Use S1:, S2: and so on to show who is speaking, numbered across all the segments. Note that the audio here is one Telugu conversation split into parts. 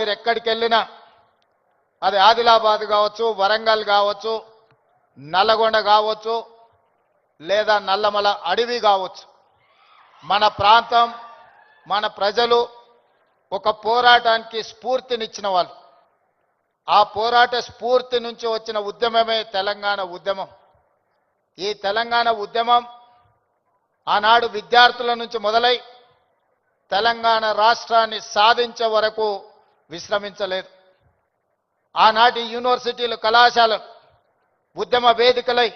S1: మీరు ఎక్కడికి వెళ్ళినా అది ఆదిలాబాద్ కావచ్చు వరంగల్ కావచ్చు నల్లగొండ కావచ్చు లేదా నల్లమల అడవి కావచ్చు. మన ప్రాంతం మన ప్రజలు ఒక పోరాటానికి స్ఫూర్తినిచ్చిన వాళ్ళు. ఆ పోరాట స్ఫూర్తి నుంచి వచ్చిన ఉద్యమమే తెలంగాణ ఉద్యమం. ఈ తెలంగాణ ఉద్యమం ఆనాడు విద్యార్థుల నుంచి మొదలై తెలంగాణ రాష్ట్రాన్ని సాధించే వరకు విశ్రమించలేదు. ఆనాటి యూనివర్సిటీలు కళాశాలలు ఉద్యమ వేదికలై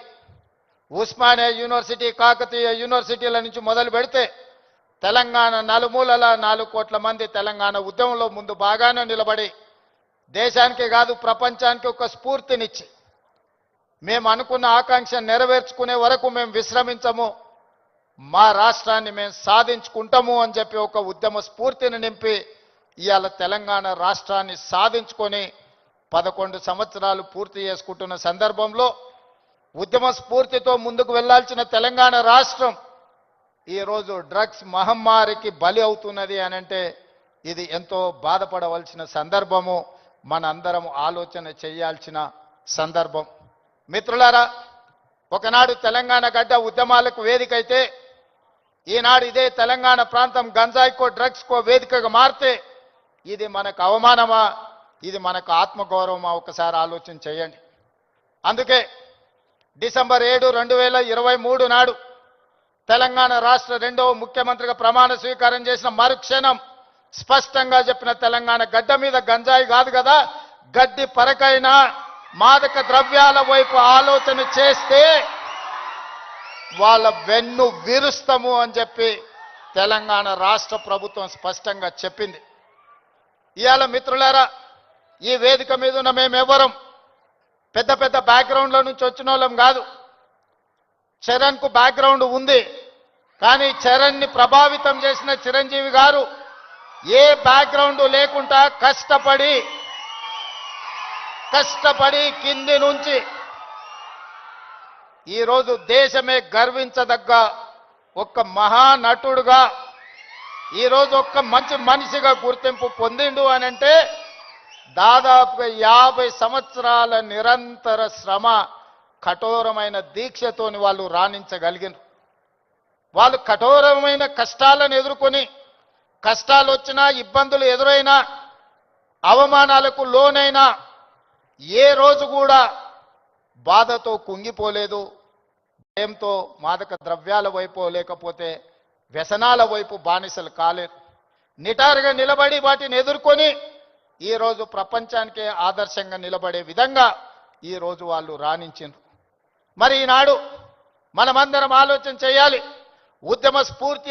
S1: ఉస్మానియా యూనివర్సిటీ కాకతీయ యూనివర్సిటీల నుంచి మొదలు పెడితే తెలంగాణ నలుమూలల నాలుగు కోట్ల మంది తెలంగాణ ఉద్యమంలో ముందు బాగానే నిలబడి దేశానికి కాదు ప్రపంచానికి ఒక స్ఫూర్తినిచ్చి మేము అనుకున్న ఆకాంక్ష నెరవేర్చుకునే వరకు మేము విశ్రమించము మా రాష్ట్రాన్ని మేము సాధించుకుంటాము అని చెప్పి ఒక ఉద్యమ స్ఫూర్తిని నింపి ఇవాళ తెలంగాణ రాష్ట్రాన్ని సాధించుకొని పదకొండు సంవత్సరాలు పూర్తి చేసుకుంటున్న సందర్భంలో ఉద్యమ స్ఫూర్తితో ముందుకు వెళ్ళాల్సిన తెలంగాణ రాష్ట్రం ఈరోజు డ్రగ్స్ మహమ్మారికి బలి అవుతున్నది అని అంటే ఇది ఎంతో బాధపడవలసిన సందర్భము. మనందరం ఆలోచన చేయాల్సిన సందర్భం. మిత్రులారా ఒకనాడు తెలంగాణ గడ్డ ఉద్యమాలకు వేదిక అయితే ఈనాడు ఇదే తెలంగాణ ప్రాంతం గంజాయికో డ్రగ్స్కో వేదికగా మారితే ఇది మనకు అవమానమా? ఇది మనకు ఆత్మగౌరవమా? ఒకసారి ఆలోచన చేయండి. అందుకే డిసెంబర్ ఏడు రెండు వేల ఇరవై మూడు నాడు తెలంగాణ రాష్ట్ర రెండవ ముఖ్యమంత్రిగా ప్రమాణ స్వీకారం చేసిన మరుక్షణం స్పష్టంగా చెప్పిన తెలంగాణ గడ్డ మీద గంజాయి కాదు కదా? గడ్డి పరకైనా మాదక ద్రవ్యాల వైపు ఆలోచన చేస్తే వాళ్ళ వెన్ను విరుస్తాము అని చెప్పి తెలంగాణ రాష్ట్ర ప్రభుత్వం స్పష్టంగా చెప్పింది. ఇవాళ మిత్రులారా ఈ వేదిక మీద ఉన్న మేమెవ్వరం పెద్ద పెద్ద బ్యాక్గ్రౌండ్ల నుంచి వచ్చిన వాళ్ళం కాదు. చరణ్కు బ్యాక్గ్రౌండ్ ఉంది. కానీ చరణ్ని ప్రభావితం చేసిన చిరంజీవి గారు ఏ బ్యాక్గ్రౌండ్ లేకుండా కష్టపడి కష్టపడి కింది నుంచి ఈరోజు దేశమే గర్వించదగ్గ ఒక్క మహానటుడుగా ఈరోజు ఒక్క మంచి మనిషిగా గుర్తింపు పొందిండు అని అంటే దాదాపుగా యాభై సంవత్సరాల నిరంతర శ్రమ కఠోరమైన దీక్షతోని వాళ్ళు రాణించగలిగిన వాళ్ళు కఠోరమైన కష్టాలను ఎదుర్కొని కష్టాలు వచ్చినా ఇబ్బందులు ఎదురైనా అవమానాలకు లోనైనా ఏ రోజు కూడా బాధతో కుంగిపోలేదు భయంతో మాదక ద్రవ్యాల వైపు లేకపోతే వ్యసనాల వైపు బానిసలు కాలేదు నిటారుగా నిలబడి వాటిని ఎదుర్కొని ఈరోజు ప్రపంచానికే ఆదర్శంగా నిలబడే విధంగా ఈరోజు వాళ్ళు రాణించిండ్రు. మరి ఈనాడు మనమందరం ఆలోచన చేయాలి. ఉద్యమ స్ఫూర్తి